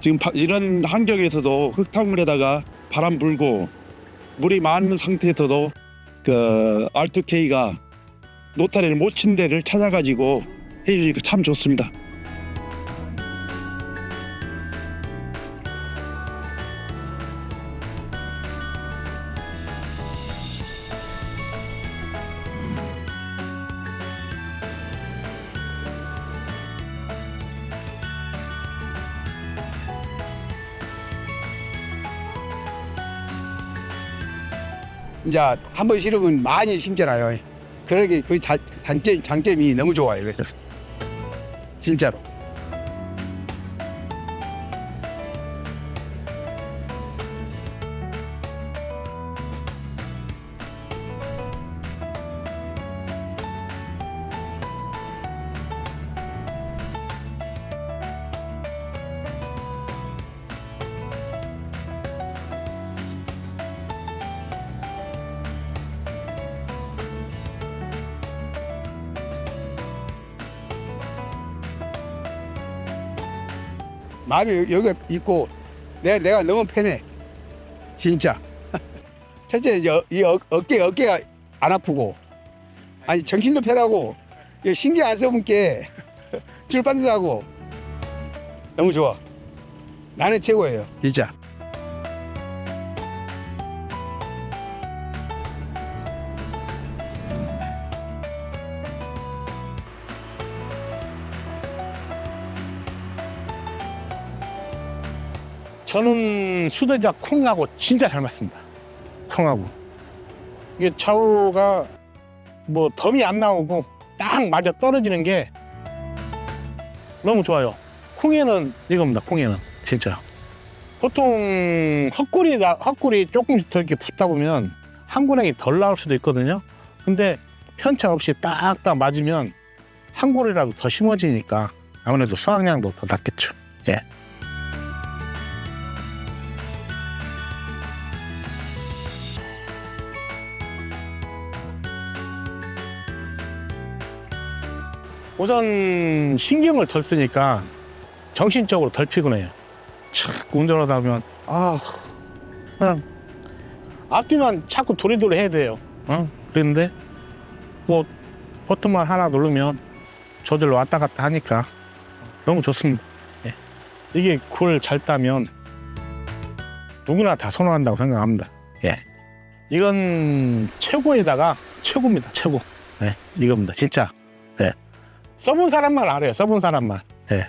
지금 바- 이런 환경에서도 흙탕물에다가 바람 불고 물이 많은 상태에서도 그 R2K가 노타리를 못 친 데를 찾아가지고 해주니까 참 좋습니다. 이제 한번 심으면 많이 심잖아요. 그러게 그 자, 단점, 장점이 너무 좋아요. 진짜로. 마음이 여- 여기 있고 내가 내가 너무 편해. 진짜. 첫째 이제 어- 이 어, 어깨 어깨가 안 아프고 아니 정신도 편하고 신경 안 써본 게 줄반듯하고 너무 좋아. 나는 최고예요. 진짜. 저는 수대자 콩하고 진짜 잘 맞습니다. 성하고. 이게 좌우가 뭐 덤이 안 나오고 딱 맞아 떨어지는 게 너무 좋아요. 콩에는 이겁니다. 콩에는 진짜. 보통 헛골이 나, 헛골이 조금씩 더 이렇게 붙다 보면 한 고랭이 덜 나올 수도 있거든요. 근데 편차 없이 딱딱 맞으면 한 고리라도 더 심어지니까 아무래도 수확량도 더 낫겠죠. 예. 우선 신경을 덜 쓰니까 정신적으로 덜 피곤해요. 착 운전하다 보면 아 그냥 앞뒤만 자꾸 도리도리 해야 돼요. 어? 그런데 뭐 버튼만 하나 누르면 저절로 왔다 갔다 하니까 너무 좋습니다. 예. 이게 굴 잘 따면 누구나 다 선호한다고 생각합니다. 예. 이건 최고에다가 최고입니다. 최고. 예. 이겁니다. 진짜. 예. 써본 사람만 알아요. 써본 사람만. 예.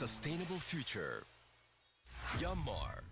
Sustainable future. Yanmar